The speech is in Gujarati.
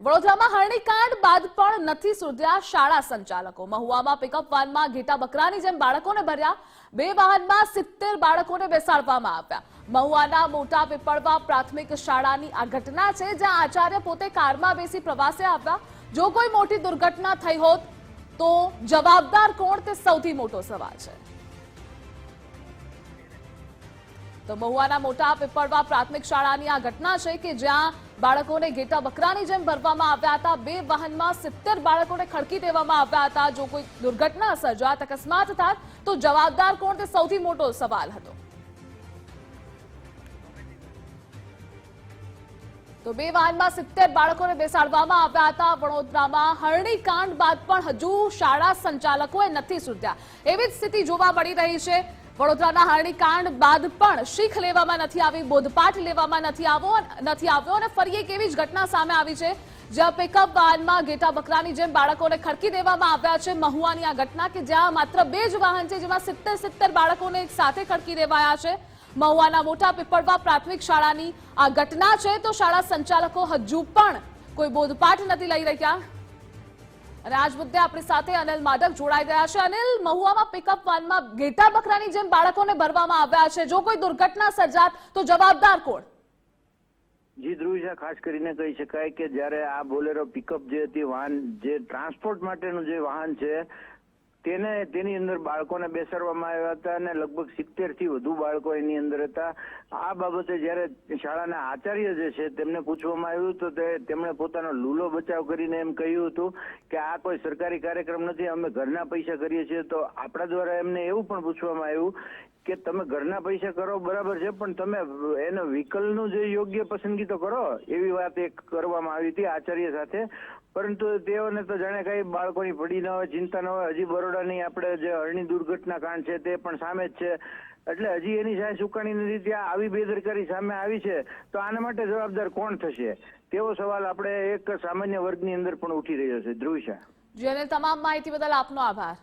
વડોદરામાં હરણીકાંડ બાદ પણ નથી સુધર્યા શાળા સંચાલકો. મહુવામાં પિકઅપ વાનમાં ઘેટા બકરાની જેમ બાળકોને ભર્યા. બે વાહનમાં સિત્તેર બાળકોને બેસાડવામાં આવ્યા. મહુવાના મોટા પીપળવા પ્રાથમિક શાળાની આ ઘટના છે, જ્યાં આચાર્ય પોતે કારમાં બેસી પ્રવાસે આવ્યા. જો કોઈ મોટી દુર્ઘટના થઈ હોત તો જવાબદાર કોણ તે સૌથી મોટો સવાલ છે. તો મહુવાના મોટા પીપળવા પ્રાથમિક શાળાની આ ઘટના છે કે જ્યાં બાળકોને ઘેટા બકરાની જેમ ભરવામાં આવ્યા હતા. બે વાહનમાં સિત્તેર બાળકોને ખડકી દેવામાં આવ્યા હતા. જો કોઈ દુર્ઘટના સર્જાત અકસ્માત થાત તો જવાબદાર કોણ તે સૌથી મોટો સવાલ હતો. તો બે વાહનમાં સિત્તેર બાળકોને બેસાડવામાં આવ્યા હતા. વડોદરામાં હરણી કાંડ બાદ પણ હજુ શાળા સંચાલકોએ નથી સુધ્યા. એવી જ સ્થિતિ જોવા મળી રહી છે. વડોદરાના હરણીકાંડ બાદ પણ શીખ લેવામાં નથી આવી, બોધપાઠ લેવામાં નથી આવો નથી આવ્યો અને ફરી એક એવી જ ઘટના સામે આવી છે, જ્યાં પિકઅપ વાનમાં ઘેટા બકરાની જેમ બાળકોને ખડકી દેવામાં આવ્યા છે. મહુવાની આ ઘટના કે જ્યાં માત્ર બે જ વાહન છે, જેમાં સિત્તેર સિત્તેર બાળકોને એક સાથે ખડકી દેવાયા છે. મહુવાના મોટા પીપળવા પ્રાથમિક શાળાની આ ઘટના છે, તો શાળા સંચાલકો હજુ પણ કોઈ બોધપાઠ નથી લઈ રહ્યા. અને આજ મુદ્દે આપણી સાથે અનિલ માધક જોડાઈ ગયા છે. અનિલ, મહુવામાં પિકઅપ વાનમાં ઘેટા બકરાની જેમ બાળકોને ભરવામાં આવ્યા છે. જો કોઈ દુર્ઘટના સર્જાત, તો જવાબદાર કોણ? જી ધ્રુવિશા ખાસ કરીને કહી શકાય કે જ્યારે આ બોલેરો પિકઅપ જે હતી, વાહન જે ટ્રાન્સપોર્ટ માટેનું જે વાહન છે તેને, તેની અંદર બાળકોને બેસાડવામાં આવ્યા હતા અને લગભગ સિત્તેરથી વધુ બાળકો એની અંદર હતા. આ બાબતે જ્યારે શાળાના આચાર્ય જે છે તેમને પૂછવામાં આવ્યું તો, તેમણે પોતાનો લૂલો બચાવ કરીને એમ કહ્યું હતું કે આ કોઈ સરકારી કાર્યક્રમ નથી, અમે ઘરના પૈસા કરીએ છીએ. તો આપણા દ્વારા એમને એવું પણ પૂછવામાં આવ્યું કે તમે ઘરના પૈસા કરો, બરાબર છે, પણ તમે એને વિકલનું જે યોગ્ય પસંદગી તો કરો, એવી વાત એક કરવામાં આવી હતી આચાર્ય સાથે. પરંતુ તેઓને તો જાણે કઈ બાળકોની પડી ન હોય, ચિંતા ન હોય, હજી બરોડાની આપણે જે હરણી દુર્ઘટના કાંડ છે તે પણ સામે જ છે. એટલે હજી એની સામે સુકાણી નથી ત્યાં આવી બેદરકારી સામે આવી છે, તો આના માટે જવાબદાર કોણ થશે? તેવો સવાલ આપણે એક સામાન્ય વર્ગની અંદર પણ ઉઠી રહ્યો છે. ધ્રુવિશા જેને તમામ માહિતી બદલ આપનો આભાર.